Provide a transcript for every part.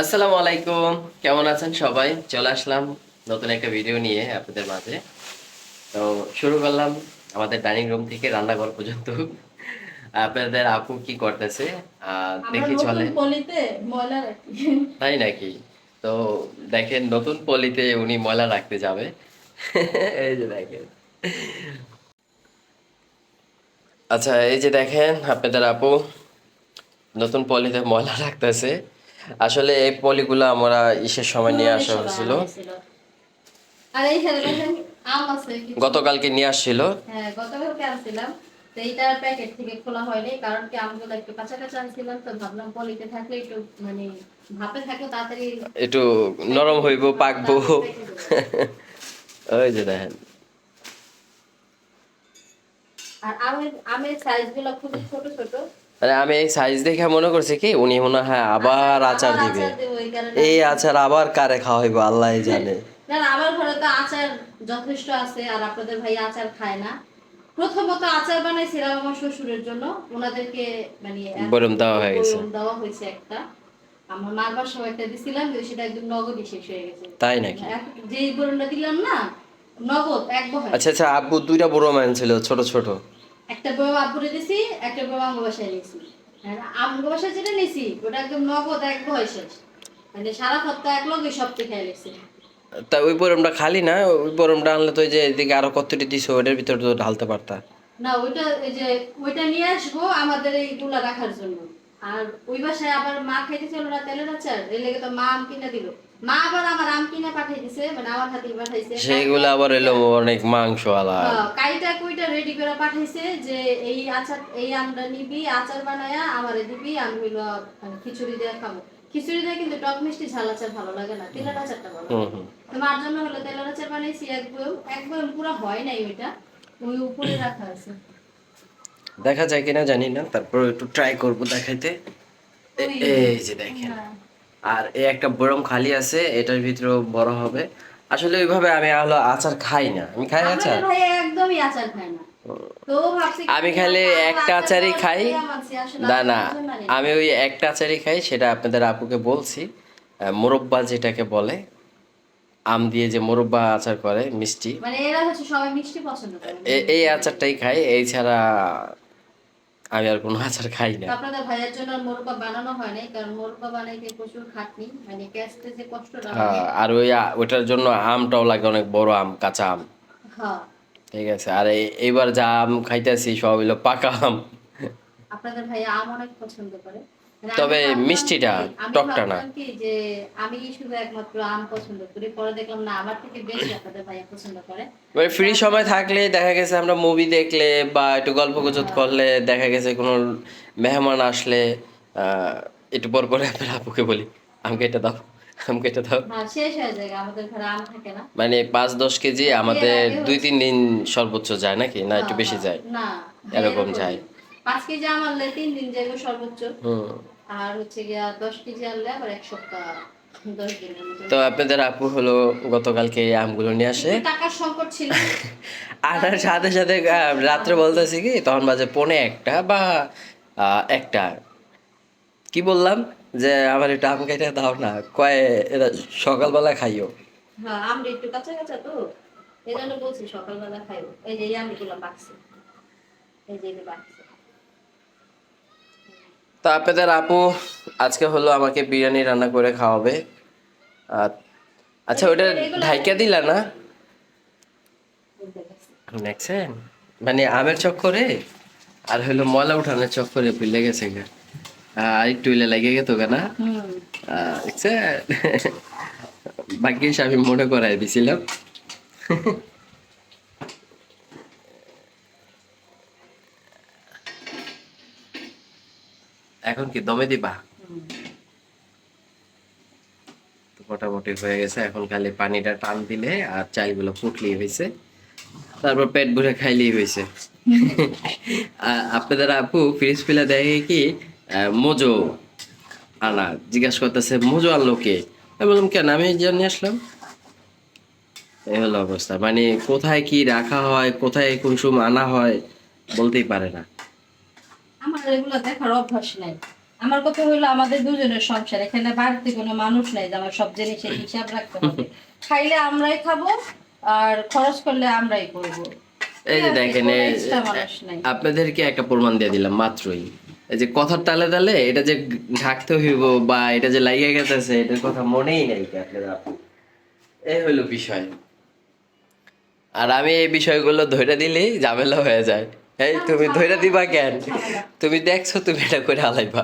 আসসালামু আলাইকুম। কেমন আছেন সবাই? চলে আসলাম নতুন একটা ভিডিও নিয়ে আপনাদের মাঝে। তো শুরু করলাম আমাদের ডাইনিং রুম থেকে রান্নাঘর পর্যন্ত। আপনাদের আপু কি করতেছে? দেখি চলে। তাই নাকি? তো দেখেন নতুন পলিতে উনি ময়লা রাখতে যাবে। এই যে দেখেন। আচ্ছা এই যে দেখেন আপনাদের আপু নতুন পলিতে ময়লা রাখতেছে। আসলে এই পলিগুলো আমরা ইসের সময় নিয়ে আসা হয়েছিল। গতকালকে নিয়ে আসছিল। হ্যাঁ গতকালকে আনছিলাম। তো এইটার প্যাকেট থেকে খোলা হয়নি কারণ কি আমগুলো একটু কাঁচা কাঁচা আনছিলাম তো ভাবলাম পলিতে থাকলে একটু মানে ভাপে থাকলে তাড়াতাড়ি একটু নরম হইব পাকবো। ওই যে দেখেন। আর আমের আমের সাইজগুলো খুবই ছোট ছোট। আরে আমি এই সাইজ দেখে মনে করছি কি উনি মনে হয় আবার আচার দিবে। এই আচার আবার কারে খাওয়াইবো আল্লাহ জানে। না আমার ঘরে তো আচার যথেষ্ট আছে আর আপনাদের ভাই আচার খায় না। প্রথমত আচার বানাইছিলাম আমার শ্বশুরের জন্য। ওনাদেরকে মানে বরম দেওয়া হয়ে গেছে। দেওয়া হয়েছে একটা। আমার মার বাসাও একটা দিছিলাম সেটা একদম নগদই শেষ হয়ে গেছে। তাই নাকি? যেই বরমটা দিলাম না নগদ এক আচ্ছা আচ্ছা আব্বু দুইটা বড় মান ছিল ছোট ছোট। একটা বউ আব্বুরে দিছি একটা বউ আমগো বাসায় নিয়েছি আমগো বাসায় যেটা নিয়েছি ওটা একদম নগদ এক ভয় শেষ মানে সারা সপ্তাহ এক লগে সব খেয়ে নিয়েছি তা ওই বরমটা খালি না? ওই বরমটা আনলে তো ওই যে এদিকে আরও কতটি দিছো ওটার ভিতরে তো ঢালতে পারতা। না ওইটা এই যে ওইটা নিয়ে আসব আমাদের এইগুলা রাখার জন্য। আর ওই বাসায় আবার মা খাইতে ছিল না তেলের আচার এই লেগে তো মা আম কিনে দিল। মা আবার আমার আম কিনে পাঠিয়ে দিছে মানে আমার হাতে পাঠাইছে। সেইগুলো আবার এলো অনেক মাংস আলা হ্যাঁ, কাইটা কুইটা রেডি করে পাঠাইছে যে এই আচার এই আমটা নিবি আচার বানায়া আমারে দিবি আমি হইল মানে খিচুড়ি দিয়ে খাব। খিচুড়ি দিয়ে কিন্তু টক মিষ্টি ঝাল আচার ভালো লাগে না তেলের আচারটা ভালো তো মার জন্য হলো তেলের আচার বানাইছি একদম একদম পুরো হয় নাই ওইটা। ওই উপরে রাখা আছে। দেখা যায় কিনা জানি না তারপর একটু ট্রাই করব দেখাইতে। এই যে দেখেন। আর এই একটা বরম খালি আছে এটার ভিতরেও বড় হবে। আসলে ওইভাবে আমি হলো আচার খাই না। আমি খাই আচার? একদমই আচার খায় না। আমি আচার একটা আচারই খাই। না না। আমি ওই একটা আচারই খাই সেটা আপনাদের আপুকে বলছি। মোরব্বা যেটাকে বলে আম দিয়ে যে মোরব্বা আচার করে মিষ্টি। মানে এরা হচ্ছে সবাই মিষ্টি পছন্দ করে। এই আচারটাই খাই এই ছাড়া আমি আর কোনো আচার খাই না। আপনাদের ভাইয়ের জন্য মোরব্বা বানানো হয় নাই কারণ মোরব্বা বানাইতে প্রচুর খাটনি মানে ক্যাস্টে যে কষ্ট লাগে। হ্যাঁ, আর ওই ওটার জন্য আমটাও লাগে অনেক বড় আম কাঁচা আম। হ্যাঁ। ঠিক আছে আর এই- এইবার যা আম খাইতেছি সব হইল পাকা আম। আপনাদের ভাইয়া আম অনেক পছন্দ করে। তবে মিষ্টিটা, টকটা না। যে আমি শুধু একমাত্র আম পছন্দ করি পরে দেখলাম না আমার থেকে বেশি আপনাদের ভাইয়া পছন্দ করে। মানে ফ্রি সময় থাকলে দেখা গেছে আমরা মুভি দেখলে বা একটু গল্প গুজব করলে দেখা গেছে কোনো মেহমান আসলে একটু পর পরে আপনার আপুকে বলি আমাকে এটা দাও আমাকে এটা দাও। হ্যাঁ শেষ হয়ে যায় আমাদের ঘরে আম থাকে না। মানে পাঁচ দশ কেজি আমাদের দুই তিন দিন সর্বোচ্চ যায় নাকি? না একটু বেশি যায়? না এরকম যায়। পাঁচ কেজি আম আনলে তিন দিন যাবে সর্বোচ্চ। হুম। আর হচ্ছে গিয়া দশ কেজি আনলে আবার এক সপ্তাহ তো আপনাদের আপু হলো গতকালকে এই আমগুলো নিয়ে আসে। টাকার সংকট ছিল। আনার সাথে সাথে রাত্রে বলতেছি কি তখন বাজে পৌনে একটা বা একটা। কি বললাম? যে আমার একটু আম কেটে দাও না কয়ে এটা সকালবেলা খাইও। হ্যাঁ আমরা একটু কাঁচা কাঁচা তো এই জন্য বলছি সকালবেলা খাইও। এই যে আমগুলো পাকছে। এই যে এই যে পাকছে। তো আপনাদের আপু আজকে হলো আমাকে বিরিয়ানি রান্না করে খাওয়াবে। আচ্ছা ওটা ঢাইকা দিলা না? দেখছেন? মানে আমের চক্করে আর হলো ময়লা উঠানোর চক্করে ভুলে গেছে গা। আর একটু হইলে লেগে গেত না? দেখছেন? ভাগ্যিস আমি মনে করাই দিছিলাম। এখন কি দমে দিবা? মোটামুটি হয়ে গেছে এখন খালি পানিটা টান দিলে আর চালগুলো ফুটলেই হয়েছে। তারপর পেট ভরে খাইলেই হয়েছে। আপনাদের আপু ফ্রিজ ফিলা দেখে কি মোজো আনা জিজ্ঞাসা করতেছে মজো আনলো কে? আমি বললাম কেন? আমি জানি আসলাম। এই হলো অবস্থা। মানে কোথায় কি রাখা হয় কোথায় কোন সময় আনা হয় বলতেই পারে না। আমার এগুলো দেখার অভ্যাস নাই। আমার কথা হইল আমাদের দুজনের সংসার এখানে বাড়তি কোনো মানুষ নাই যে আমার সব জিনিসের হিসাব রাখতে হবে। খাইলে আমরাই খাব আর খরচ করলে আমরাই করব। এই যে দেখেন। আপনাদেরকে একটা প্রমাণ দিয়ে দিলাম মাত্রই। এই যে কথার তালে তালে এটা যে ঢাকতে হইব বা এটা যে লাগিয়ে গেছে এটার কথা মনেই নাই আপনাদের এই হইল বিষয়। আর আমি এই বিষয়গুলো ধরে দিলেই ঝামেলা হয়ে যায়। এই তুমি ধরে দিবা কেন? তুমি দেখছ তুমি এটা করে হালাইবা।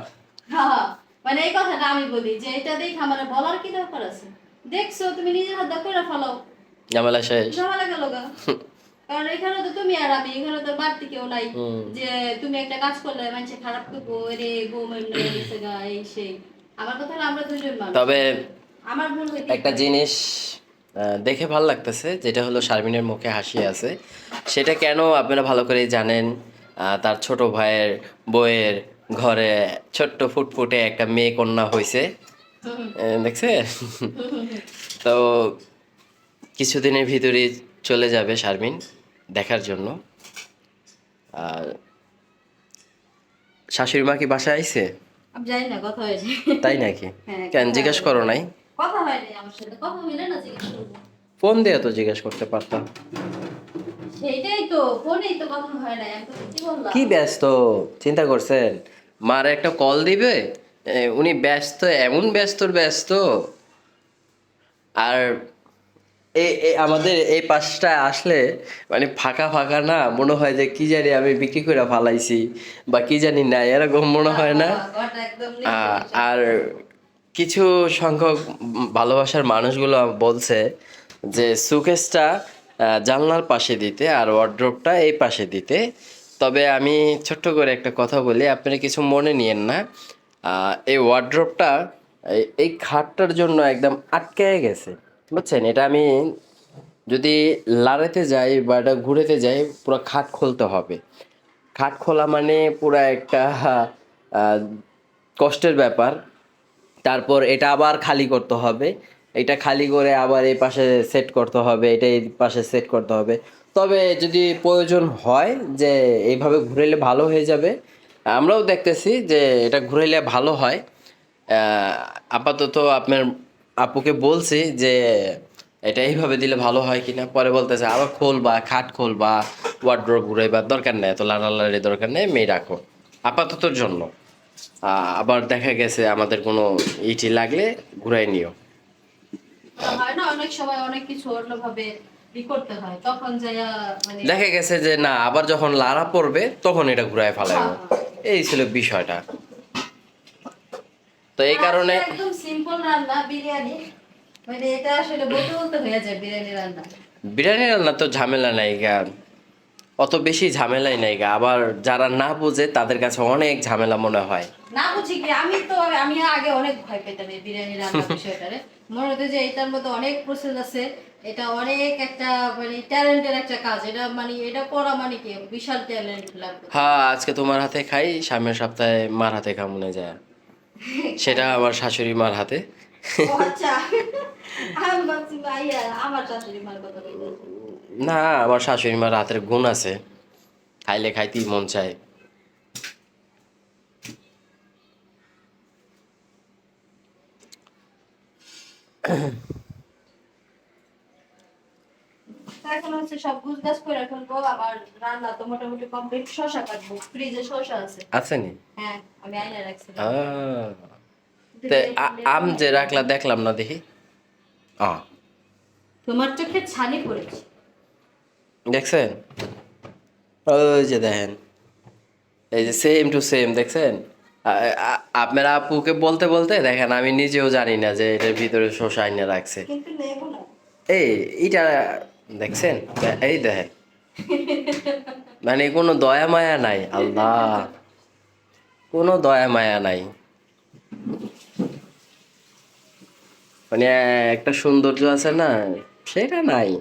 হ্যাঁ, মানে এই কথাটা আমি বলি যে এটা দেখ আমার বলার কি দরকার আছে? দেখছ তুমি নিজের হাত করে ঝামেলা শেষ। ঝামেলা গেল কারণ এখানে তো তুমি আর আমি এখানে তো বাড়তি কেউ নাই। যে তুমি একটা কাজ করলে মানুষে খারাপ করব রে বউ মেমনে এই সেই আমার কথা হলো আমরা দুজন মানুষ। তবে আমার ভুল হইতে একটা জিনিস দেখে ভালো লাগতেছে যেটা হলো শারমিনের মুখে হাসি আছে। সেটা কেন আপনারা ভালো করেই জানেন তার ছোট ভাইয়ের বইয়ের ঘরে ছোট্ট ফুটফুটে একটা মেয়ে কন্যা হয়েছে দেখছে? তো কিছুদিনের ভিতরেই চলে যাবে শারমিন দেখার জন্য। আর শাশুড়ি মা কি বাসায় আইছে? তাই নাকি? হ্যাঁ, কেন? জিজ্ঞেস করো নাই। কথা হয়নি আমার সাথে কথা হইলে না জিজ্ঞেস করব ফোন দিয়ে তো জিজ্ঞেস করতে পারতাম সেইটাই তো ফোনেই তো কথা হয় না আমি তোকে কি বললাম কি ব্যস্ত চিন্তা করছেন মার একটা কল দিবে এ, উনি ব্যস্ত এমন ব্যস্তর ব্যস্ত আর এই আমাদের এই পাশটা আসলে মানে ফাঁকা ফাঁকা না মনে হয় যে কি জানি আমি বিক্রি করে ফালাইছি বা কি জানি না এরকম মনে হয় না ঘরটা একদম আ- আর কিছু সংখ্যক ভালোবাসার মানুষগুলো বলছে যে সুকেসটা জানলার পাশে দিতে আর ওয়ার্ড্রপটা এই পাশে দিতে। তবে আমি ছোট্ট করে একটা কথা বলি, আপনারা কিছু মনে নিয়েন না। এই ওয়ার্ড্রপটা এই খাটটার জন্য একদম আটকে গেছে, বুঝছেন? এটা আমি যদি লাড়াতে যাই বা এটা ঘুরেতে যাই, পুরো খাট খুলতে হবে। খাট খোলা মানে পুরো একটা কষ্টের ব্যাপার। তারপর এটা আবার খালি করতে হবে। এটা খালি করে আবার এই পাশে সেট করতে হবে, এটা এই পাশে সেট করতে হবে। তবে যদি প্রয়োজন হয় যে এইভাবে ঘুরাইলে ভালো হয়ে যাবে, আমরাও দেখতেছি যে এটা ঘুরাইলে ভালো হয়। আপাতত আপনার আপুকে বলছি যে এটা এইভাবে দিলে ভালো হয় কিনা, পরে বলতেছে আবার খোল বা খাট খোল বা ওয়ার্ড্রোব ঘুরাইবার দরকার নেই, এত লাড়ালাড়ি দরকার নেই, মেয়ে রাখো। আপাততর জন্য। আবার দেখা গেছে আমাদের কোনো ইটি লাগলে ঘুরাই নিও। হয় না অনেক সময় অনেক কিছু অন্যভাবে ই করতে হয় তখন যাইয়া মানে দেখা গেছে যে না আবার যখন লাড়া পড়বে তখন এটা ঘুরায় ফেলাইব। হ্যাঁ। এই ছিল বিষয়টা। তো এই কারণে একদম সিম্পল রান্না বিরিয়ানি। মানে এটা আসলে বলতে বলতে হয়ে যায় বিরিয়ানি রান্না। বিরিয়ানি রান্না তো ঝামেলা নাই অত বেশি ঝামেলাই নাই গা। আবার যারা না বোঝে তাদের কাছে অনেক ঝামেলা মনে হয়। না বুঝি কি? আমি তো আমি আগে অনেক ভয় পেতাম এই বিরিয়ানি রান্না বিষয়টারে। মনে হতো যে এটার মধ্যে অনেক প্রসেস আছে। এটা অনেক একটা মানে ট্যালেন্টের একটা কাজ। এটা মানে এটা করা মানে কি? বিশাল ট্যালেন্ট লাগবে হ্যাঁ আজকে তোমার হাতে খাই সামনের সপ্তাহে মার হাতে খামনে যায়। সেটা আমার শাশুড়ি মার হাতে। আচ্ছা। আমার শাশুড়ি মার কথা না আমার শাশুড়ি মার রাতের গুণ আছে। খাইলে খাইতেই মন চায়। এখন হচ্ছে সব গুছ করে ফেলব আমার রান্না তো মোটামুটি কমপ্লিট শশা কাটবো। ফ্রিজে শশা আছে। আছে নি? হ্যাঁ আমি আইনা রাখছি আহ, আম যে রাখলা দেখলাম না দেখি? আ তোমার চোখে ছানি পড়েছে। দেখছেন? ওই যে দেখেন। এই যে সেম টু সেম দেখছেন? আ- আ- আপুকে বলতে বলতে দেখেন আমি নিজেও জানি না যে এটার ভিতরে শসা আইনে রাখছে। এই এটা দেখছেন? এই দেখেন। মানে কোনো দয়া মায়া নাই আল্লাহ। কোনো দয়া মায়া নাই। মানে একটা সৌন্দর্য আছে না সেটা নাই।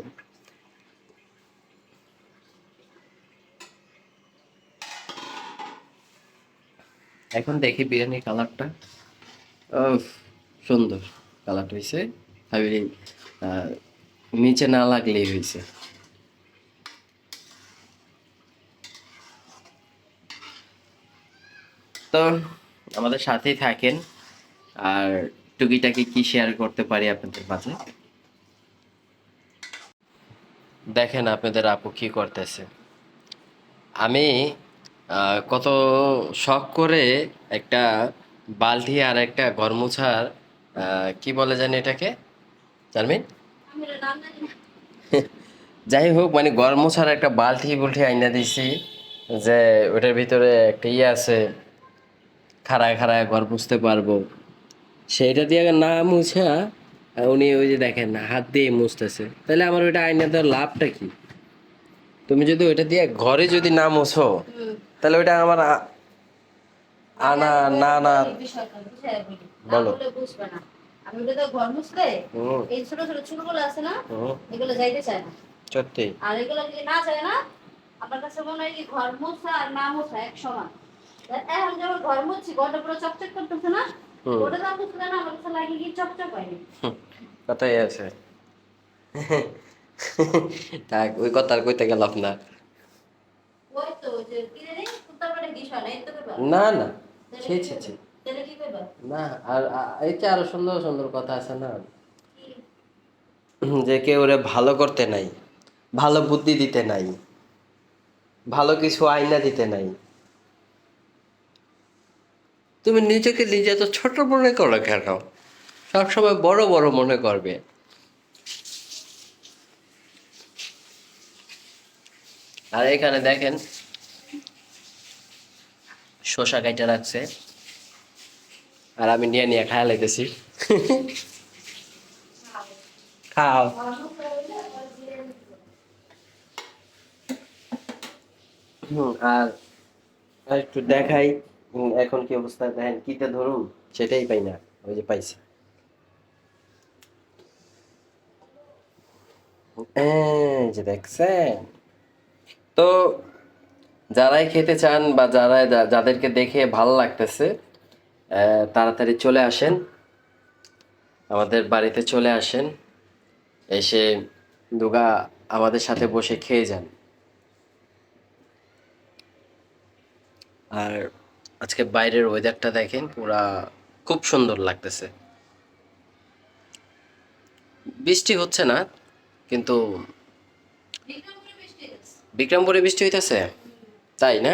এখন দেখি বিরিয়ানির কালারটা। সুন্দর কালারটা হয়েছে ভাবি নিচে না লাগলেই হয়েছে তো, আমাদের সাথেই থাকেন। আর টুকিটাকি কি শেয়ার করতে পারি আপনাদের মাঝে? দেখেন আপনাদের আপু কি করতেছে। আমি কত শখ করে একটা বালতি আর একটা ঘর মোছার কি বলে জানি এটাকে জানবেন। যাই হোক মানে ঘর মোছার একটা বালতি বুলটি আইনা দিছি যে ওটার ভিতরে একটা ইয়ে আছে, খাড়ায় খাড়ায় ঘর মুছতে পারব সেইটা দিয়ে না মুছা উনি ওই যে দেখেন, হাত দিয়ে মুছতেছে তাহলে আমার ওইটা আইনা দেওয়ার লাভটা কি তুমি যদি ওইটা দিয়ে ঘরে যদি না মুছো। তাহলে ওইটা আমার আনা না বলি। না। বলো। বলে। বুঝবে না। আমি তো ঘর মুছলে এই ছোট ছোট চুলগুলো আছে না এগুলো যাইতে চায় না। সত্যি। আর এগুলো যদি না যায় না আপনার কাছে মনে হয় কি ঘর মোছা আর না মোছা এক সমান। এখন যখন ঘর মুছছি ঘরটা পুরো চকচক করতেছে না ওটা যখন মুছলে না আমার কাছে লাগে কি চকচক হয়নি। কথাই আছে। থাক ওই কথা আর কইতে গেলাম না। না না না ছি ছি না আর এই যে আরও সুন্দর সুন্দর কথা আছে না? যে কেউ ওরে ভালো করতে নাই ভালো বুদ্ধি দিতে নাই ভালো কিছু আইনা দিতে নাই। তুমি নিজেকে নিজে তো ছোট মনে করো কেন? সবসময় বড় বড় মনে করবে। আর এখানে দেখেন, শসা কাইটা রাখছে। আর আমি নিয়ে নিয়ে খায়া লাইতেছি। খাও। আর একটু দেখাই এখন কি অবস্থা? দেখেন কিতে ধরুন, সেটাই পাই না, ওই যে পাইছি। যে দেখছেন? তো যারাই খেতে চান বা যারা যাদেরকে দেখে ভালো লাগতেছে তাড়াতাড়ি চলে আসেন। আমাদের বাড়িতে চলে আসেন। এসে দুগা আমাদের সাথে বসে খেয়ে যান। আর আজকে বাইরের ওয়েদারটা দেখেন, পুরা খুব সুন্দর লাগতেছে। বৃষ্টি হচ্ছে না, কিন্তু বিক্রমপুরে বৃষ্টি। হইতেছে? তাই না?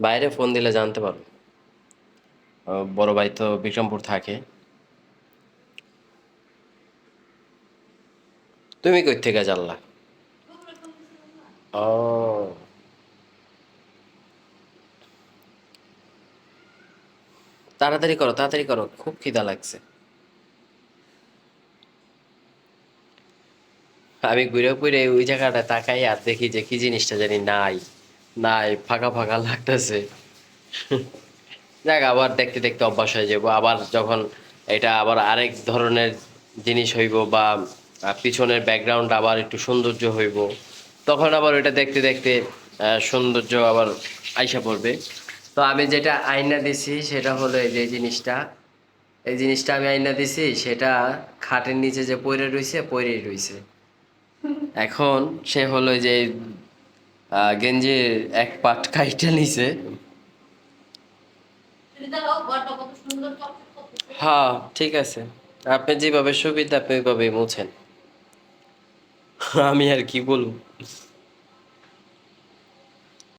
বাইরে ফোন দিলে জানতে পারো বড় ভাই তো বিক্রমপুর থাকে। তুমি কই থেকে জানলা? ও। তাড়াতাড়ি করো তাড়াতাড়ি করো, খুব খিদা লাগছে। আমি ঘুরে ঘুরে ওই জায়গাটা তাকাই আর দেখি যে কি জিনিসটা জানি নাই নাই, ফাঁকা ফাঁকা লাগতেছে। দেখ আবার দেখতে দেখতে অভ্যাস হয়ে যাব। আবার যখন এটা আবার আরেক ধরনের জিনিস হইব বা পিছনের ব্যাকগ্রাউন্ড আবার একটু সৌন্দর্য হইব, তখন আবার ওইটা দেখতে দেখতে সৌন্দর্য আবার আইসা পড়বে। তো আমি যেটা আয়না দিছি সেটা হলো এই যে জিনিসটা। এই জিনিসটা আমি আয়না দিছি, সেটা খাটের নিচে যে পইরে রইছে, পইরেই রইছে। এখন সে হলো যে গেঞ্জির এক পাট কাইটা নিছে। হ্যাঁ ঠিক আছে। আপনি যেভাবে সুবিধা আপনি ওইভাবে মুছেন। আমি আর কি বলব?